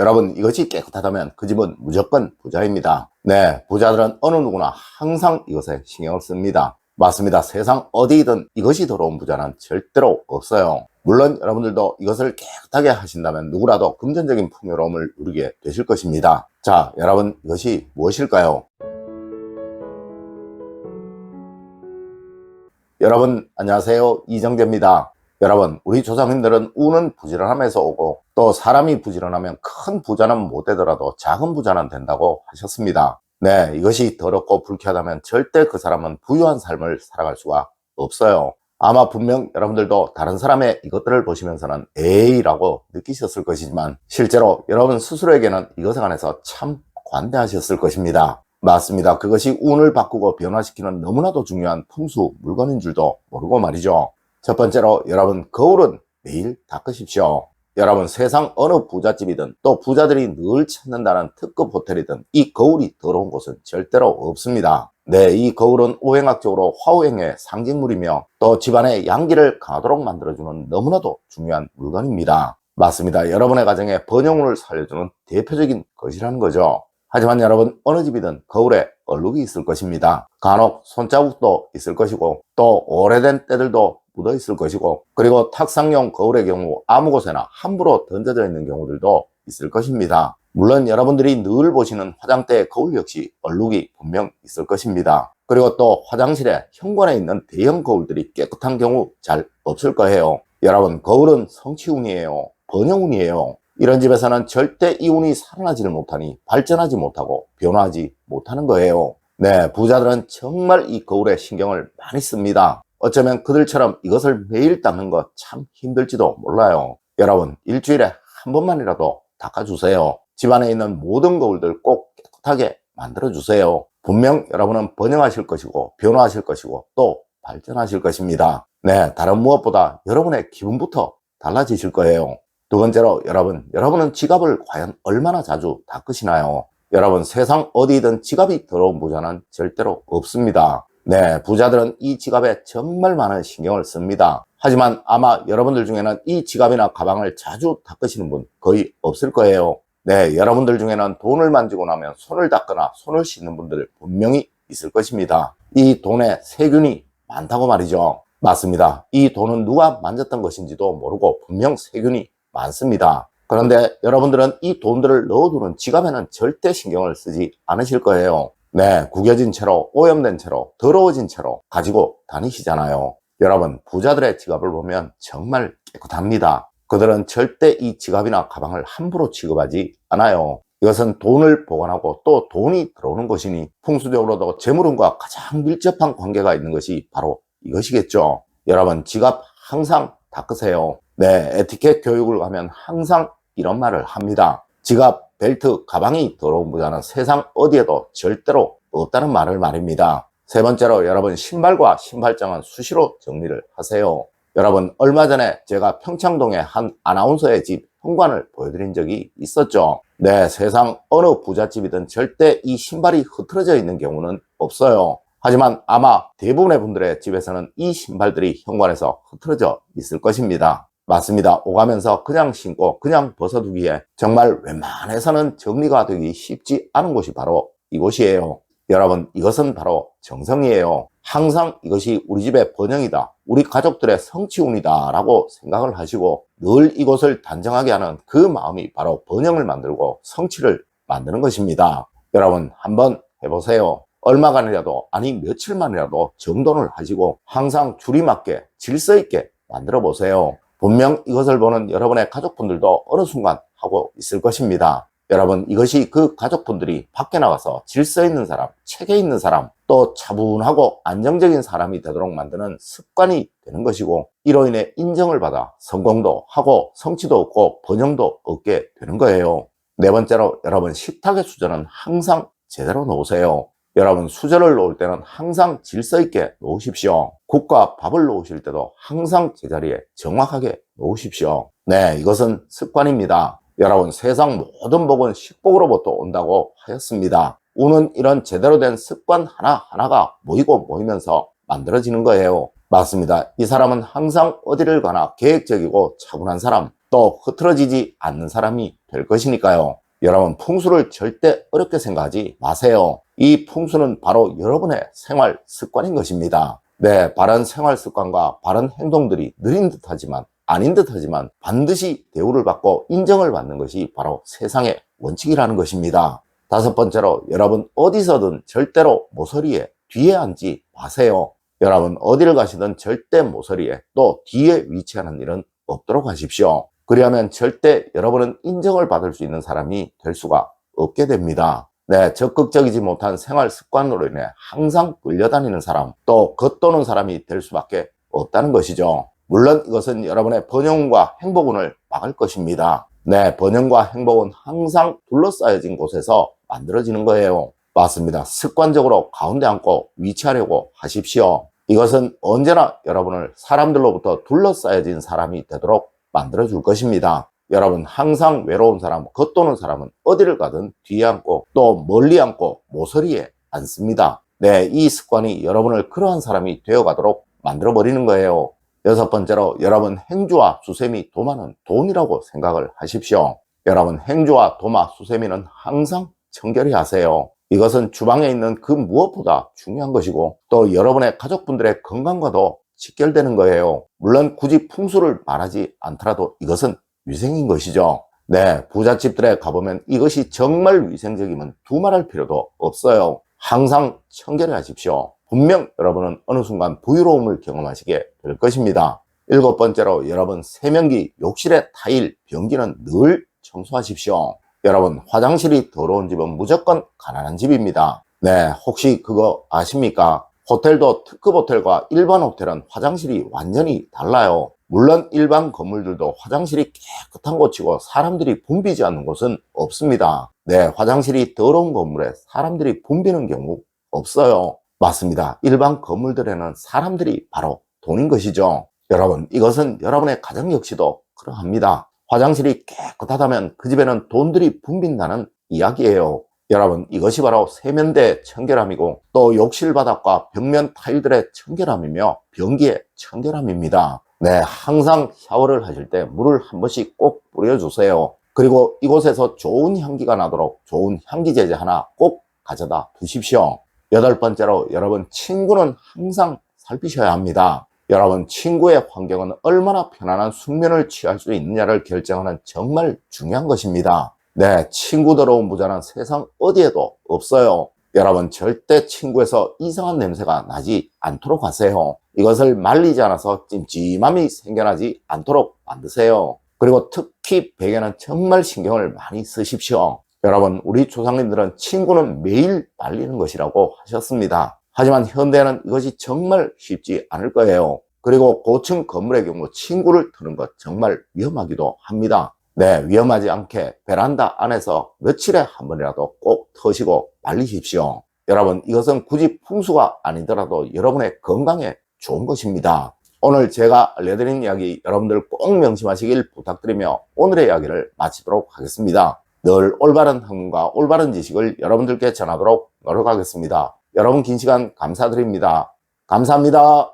여러분 이것이 깨끗하다면 그 집은 무조건 부자입니다. 네, 부자들은 어느 누구나 항상 이것에 신경을 씁니다. 맞습니다. 세상 어디이든 이것이 더러운 부자는 절대로 없어요. 물론 여러분들도 이것을 깨끗하게 하신다면 누구라도 금전적인 풍요로움을 누리게 되실 것입니다. 자, 여러분 이것이 무엇일까요? 여러분 안녕하세요. 이정재입니다. 여러분 우리 조상님들은 우는 부지런함에서 오고 또 사람이 부지런하면 큰 부자는 못 되더라도 작은 부자는 된다고 하셨습니다. 네, 이것이 더럽고 불쾌하다면 절대 그 사람은 부유한 삶을 살아갈 수가 없어요. 아마 분명 여러분들도 다른 사람의 이것들을 보시면서는 에이라고 느끼셨을 것이지만 실제로 여러분 스스로에게는 이것에 관해서 참 관대하셨을 것입니다. 맞습니다. 그것이 운을 바꾸고 변화시키는 너무나도 중요한 풍수 물건인 줄도 모르고 말이죠. 첫 번째로 여러분 거울은 매일 닦으십시오. 여러분 세상 어느 부잣집이든 또 부자들이 늘 찾는다는 특급 호텔이든 이 거울이 더러운 곳은 절대로 없습니다. 네, 이 거울은 오행학적으로 화우행의 상징물이며 또 집안의 양기를 강하도록 만들어주는 너무나도 중요한 물건입니다. 맞습니다. 여러분의 가정에 번영운을 살려주는 대표적인 것이라는 거죠. 하지만 여러분 어느 집이든 거울에 얼룩이 있을 것입니다. 간혹 손자국도 있을 것이고 또 오래된 때들도 묻어 있을 것이고 그리고 탁상용 거울의 경우 아무 곳에나 함부로 던져져 있는 경우들도 있을 것입니다. 물론 여러분들이 늘 보시는 화장대의 거울 역시 얼룩이 분명 있을 것입니다. 그리고 또 화장실에 현관에 있는 대형 거울들이 깨끗한 경우 잘 없을 거예요. 여러분 거울은 성취운이에요. 번영운이에요. 이런 집에서는 절대 이 운이 살아나지를 못하니 발전하지 못하고 변화하지 못하는 거예요. 네, 부자들은 정말 이 거울에 신경을 많이 씁니다. 어쩌면 그들처럼 이것을 매일 닦는 것 참 힘들지도 몰라요. 여러분, 일주일에 한 번만이라도 닦아주세요. 집안에 있는 모든 거울들 꼭 깨끗하게 만들어주세요. 분명 여러분은 번영하실 것이고, 변화하실 것이고, 또 발전하실 것입니다. 네, 다른 무엇보다 여러분의 기분부터 달라지실 거예요. 두 번째로 여러분, 여러분은 지갑을 과연 얼마나 자주 닦으시나요? 여러분, 세상 어디든 지갑이 더러운 부자는 절대로 없습니다. 네, 부자들은 이 지갑에 정말 많은 신경을 씁니다. 하지만 아마 여러분들 중에는 이 지갑이나 가방을 자주 닦으시는 분 거의 없을 거예요. 네, 여러분들 중에는 돈을 만지고 나면 손을 닦거나 손을 씻는 분들 분명히 있을 것입니다. 이 돈에 세균이 많다고 말이죠. 맞습니다. 이 돈은 누가 만졌던 것인지도 모르고 분명 세균이 많습니다. 그런데 여러분들은 이 돈들을 넣어두는 지갑에는 절대 신경을 쓰지 않으실 거예요. 네, 구겨진 채로, 오염된 채로, 더러워진 채로 가지고 다니시잖아요. 여러분, 부자들의 지갑을 보면 정말 깨끗합니다. 그들은 절대 이 지갑이나 가방을 함부로 취급하지 않아요. 이것은 돈을 보관하고 또 돈이 들어오는 것이니 풍수적으로도 재물운과 가장 밀접한 관계가 있는 것이 바로 이것이겠죠. 여러분, 지갑 항상 닦으세요. 네, 에티켓 교육을 하면 항상 이런 말을 합니다. 지갑, 벨트, 가방이 더러운 부자는 세상 어디에도 절대로 없다는 말을 말입니다. 세 번째로 여러분 신발과 신발장은 수시로 정리를 하세요. 여러분 얼마 전에 제가 평창동의 한 아나운서의 집 현관을 보여드린 적이 있었죠. 네, 세상 어느 부잣집이든 절대 이 신발이 흐트러져 있는 경우는 없어요. 하지만 아마 대부분의 분들의 집에서는 이 신발들이 현관에서 흐트러져 있을 것입니다. 맞습니다. 오가면서 그냥 신고 그냥 벗어두기에 정말 웬만해서는 정리가 되기 쉽지 않은 곳이 바로 이곳이에요. 여러분 이것은 바로 정성이에요. 항상 이것이 우리 집의 번영이다. 우리 가족들의 성취운이다 라고 생각을 하시고 늘 이곳을 단정하게 하는 그 마음이 바로 번영을 만들고 성취를 만드는 것입니다. 여러분 한번 해보세요. 얼마간이라도 아니 며칠만이라도 정돈을 하시고 항상 줄이 맞게 질서 있게 만들어 보세요. 분명 이것을 보는 여러분의 가족분들도 어느 순간 하고 있을 것입니다. 여러분 이것이 그 가족분들이 밖에 나가서 질서 있는 사람, 체계 있는 사람, 또 차분하고 안정적인 사람이 되도록 만드는 습관이 되는 것이고 이로 인해 인정을 받아 성공도 하고 성취도 얻고 번영도 얻게 되는 거예요. 네 번째로 여러분 식탁의 수저는 항상 제대로 놓으세요. 여러분 수저를 놓을 때는 항상 질서 있게 놓으십시오. 국과 밥을 놓으실 때도 항상 제자리에 정확하게 놓으십시오. 네, 이것은 습관입니다. 여러분 세상 모든 복은 식복으로부터 온다고 하였습니다. 운은 이런 제대로 된 습관 하나하나가 모이고 모이면서 만들어지는 거예요. 맞습니다. 이 사람은 항상 어디를 가나 계획적이고 차분한 사람, 또 흐트러지지 않는 사람이 될 것이니까요. 여러분 풍수를 절대 어렵게 생각하지 마세요. 이 풍수는 바로 여러분의 생활 습관인 것입니다. 네, 바른 생활 습관과 바른 행동들이 느린 듯하지만 아닌 듯하지만 반드시 대우를 받고 인정을 받는 것이 바로 세상의 원칙이라는 것입니다. 다섯 번째로 여러분 어디서든 절대로 모서리에 뒤에 앉지 마세요. 여러분 어디를 가시든 절대 모서리에 또 뒤에 위치하는 일은 없도록 하십시오. 그리하면 절대 여러분은 인정을 받을 수 있는 사람이 될 수가 없게 됩니다. 네, 적극적이지 못한 생활 습관으로 인해 항상 끌려다니는 사람, 또 겉도는 사람이 될 수밖에 없다는 것이죠. 물론 이것은 여러분의 번영과 행복운을 막을 것입니다. 네, 번영과 행복은 항상 둘러싸여진 곳에서 만들어지는 거예요. 맞습니다. 습관적으로 가운데 앉고 위치하려고 하십시오. 이것은 언제나 여러분을 사람들로부터 둘러싸여진 사람이 되도록 만들어 줄 것입니다. 여러분 항상 외로운 사람, 겉도는 사람은 어디를 가든 뒤에 앉고 또 멀리 앉고 모서리에 앉습니다. 네, 이 습관이 여러분을 그러한 사람이 되어가도록 만들어 버리는 거예요. 여섯 번째로 여러분 행주와 수세미, 도마는 돈이라고 생각을 하십시오. 여러분 행주와 도마, 수세미는 항상 청결히 하세요. 이것은 주방에 있는 그 무엇보다 중요한 것이고 또 여러분의 가족분들의 건강과도 직결되는 거예요. 물론 굳이 풍수를 말하지 않더라도 이것은 위생인 것이죠. 네, 부잣집들에 가보면 이것이 정말 위생적이면 두말할 필요도 없어요. 항상 청결히 하십시오. 분명 여러분은 어느 순간 부유로움을 경험하시게 될 것입니다. 일곱 번째로 여러분 세면기, 욕실의 타일, 변기는 늘 청소하십시오. 여러분 화장실이 더러운 집은 무조건 가난한 집입니다. 네, 혹시 그거 아십니까? 호텔도 특급 호텔과 일반 호텔은 화장실이 완전히 달라요. 물론 일반 건물들도 화장실이 깨끗한 곳이고 사람들이 붐비지 않는 곳은 없습니다. 네, 화장실이 더러운 건물에 사람들이 붐비는 경우 없어요. 맞습니다. 일반 건물들에는 사람들이 바로 돈인 것이죠. 여러분, 이것은 여러분의 가정 역시도 그러합니다. 화장실이 깨끗하다면 그 집에는 돈들이 붐빈다는 이야기예요. 여러분, 이것이 바로 세면대 청결함이고 또 욕실 바닥과 벽면 타일들의 청결함이며 변기의 청결함입니다. 네, 항상 샤워를 하실 때 물을 한 번씩 꼭 뿌려주세요. 그리고 이곳에서 좋은 향기가 나도록 좋은 향기 제제 하나 꼭 가져다 두십시오. 여덟 번째로 여러분 친구는 항상 살피셔야 합니다. 여러분 친구의 환경은 얼마나 편안한 숙면을 취할 수 있느냐를 결정하는 정말 중요한 것입니다. 네, 친구 더러운 부자는 세상 어디에도 없어요. 여러분 절대 친구에서 이상한 냄새가 나지 않도록 하세요. 이것을 말리지 않아서 찜찜함이 생겨나지 않도록 만드세요. 그리고 특히 베개는 정말 신경을 많이 쓰십시오. 여러분 우리 조상님들은 친구는 매일 말리는 것이라고 하셨습니다. 하지만 현대는 이것이 정말 쉽지 않을 거예요. 그리고 고층 건물의 경우 친구를 트는 것 정말 위험하기도 합니다. 네, 위험하지 않게 베란다 안에서 며칠에 한 번이라도 꼭 터시고 말리십시오. 여러분, 이것은 굳이 풍수가 아니더라도 여러분의 건강에 좋은 것입니다. 오늘 제가 알려드린 이야기 여러분들 꼭 명심하시길 부탁드리며 오늘의 이야기를 마치도록 하겠습니다. 늘 올바른 학문과 올바른 지식을 여러분들께 전하도록 노력하겠습니다. 여러분 긴 시간 감사드립니다. 감사합니다.